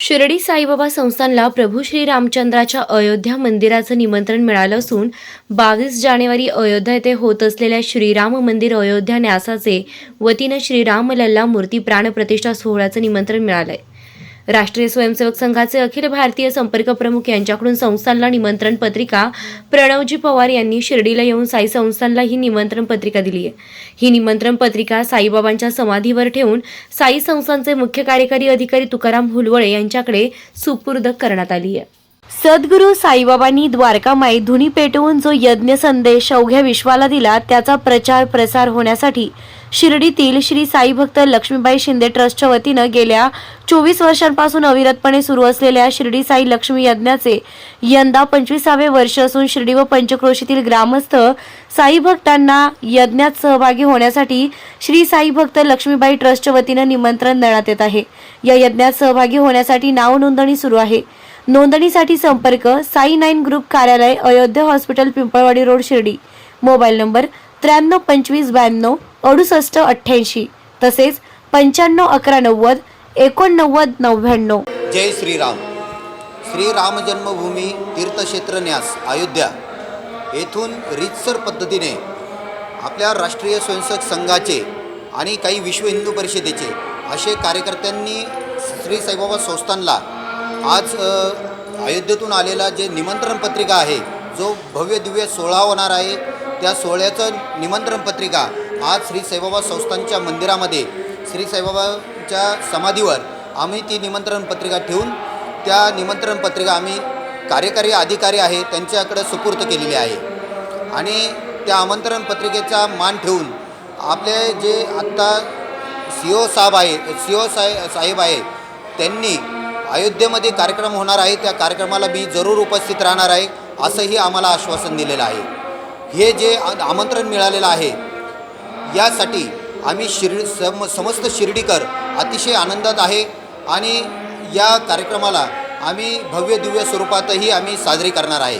शिर्डी साईबाबा संस्थानला प्रभू श्री रामचंद्राच्या अयोध्या मंदिराचं निमंत्रण मिळालं असून बावीस जानेवारी अयोध्या येथे होत असलेल्या श्रीराम मंदिर अयोध्या न्यासाचे वतीनं श्रीराम लल्ला मूर्ती प्राणप्रतिष्ठा सोहळ्याचं निमंत्रण मिळालंय. राष्ट्रीय स्वयंसेवक संघाचे अखिल भारतीय संपर्क प्रमुख यांच्याकडून संस्थानला निमंत्रण पत्रिका प्रणवजी पवार यांनी शिर्डीला येऊन साई संस्थानला ही निमंत्रण पत्रिका दिली आहे. ही निमंत्रण पत्रिका साईबाबांच्या समाधीवर ठेवून साई संस्थांचे मुख्य कार्यकारी अधिकारी तुकाराम हुलवळे यांच्याकडे सुपूर्द करण्यात आली आहे. सद्गुरू साईबाबांनी द्वारकामाई धुनी पेटवून जो यज्ञ संदेश अवघ्या विश्वाला दिला त्याचा प्रचार प्रसार होण्यासाठी शिर्डीतील श्री साई भक्त लक्ष्मीबाई शिंदे ट्रस्टच्या वतीनं गेल्या चोवीस वर्षांपासून अविरतपणे सुरू असलेल्या शिर्डी साई लक्ष्मी यज्ञाचे यंदा पंचवीसावे वर्ष असून शिर्डी व पंचक्रोशीतील ग्रामस्थ साई भक्तांना यज्ञात सहभागी होण्यासाठी श्री साई भक्त लक्ष्मीबाई ट्रस्टच्या वतीनं निमंत्रण देण्यात येत आहे. या यज्ञात सहभागी होण्यासाठी नाव नोंदणी सुरू आहे. नोंदणीसाठी संपर्क साई नाईन ग्रुप कार्यालय Ayodhya hospital Pimpalwadi road Shirdi. Mobile number त्र्याण्णव पंचवीस ब्याण्णव अडुसष्ट अठ्ठ्याऐंशी. तसेच पंच्याण्णव अकरा नव्वद एकोणनव्वद नव्याण्णव. जय श्रीराम. श्रीराम जन्मभूमी तीर्थक्षेत्र न्यास अयोध्या. येथून रीतसर पद्धतीने आपल्या राष्ट्रीय स्वयंसेवक संघाचे आणि काही विश्व हिंदू परिषदेचे असे कार्यकर्त्यांनी श्री साईबाबा संस्थानला आज अयोध्येतून आलेला जे निमंत्रण पत्रिका आहे जो भव्य दिव्य सोहळा होणार आहे त्या सोहळ्याचं निमंत्रण पत्रिका आज श्री साईबाबा संस्थानच्या मंदिरामध्ये श्री साईबाबाच्या समाधीवर आम्ही ती निमंत्रण पत्रिका ठेवून त्या निमंत्रण पत्रिका आम्ही कार्यकारी अधिकारी आहे त्यांच्याकडे सुपूर्द केलेली आहे. आणि त्या आमंत्रण पत्रिकेचा मान ठेवून आपले जे आत्ता सी ओ साहेब आहे सी ओ साहे साहेब आहे त्यांनी अयोध्येमध्ये कार्यक्रम होणार आहे. त्या कार्यक्रमाला मी जरूर उपस्थित राहणार आहे असंही आम्हाला आश्वासन दिलेलं आहे. हे जे आमंत्रण मिळालेलं आहे यासाठी आम्ही शिर्डी सम समस्त शिर्डीकर अतिशय आनंदात आहे आणि या कार्यक्रमाला आम्ही भव्य दिव्य स्वरूपातही आम्ही साजरी करणार आहे.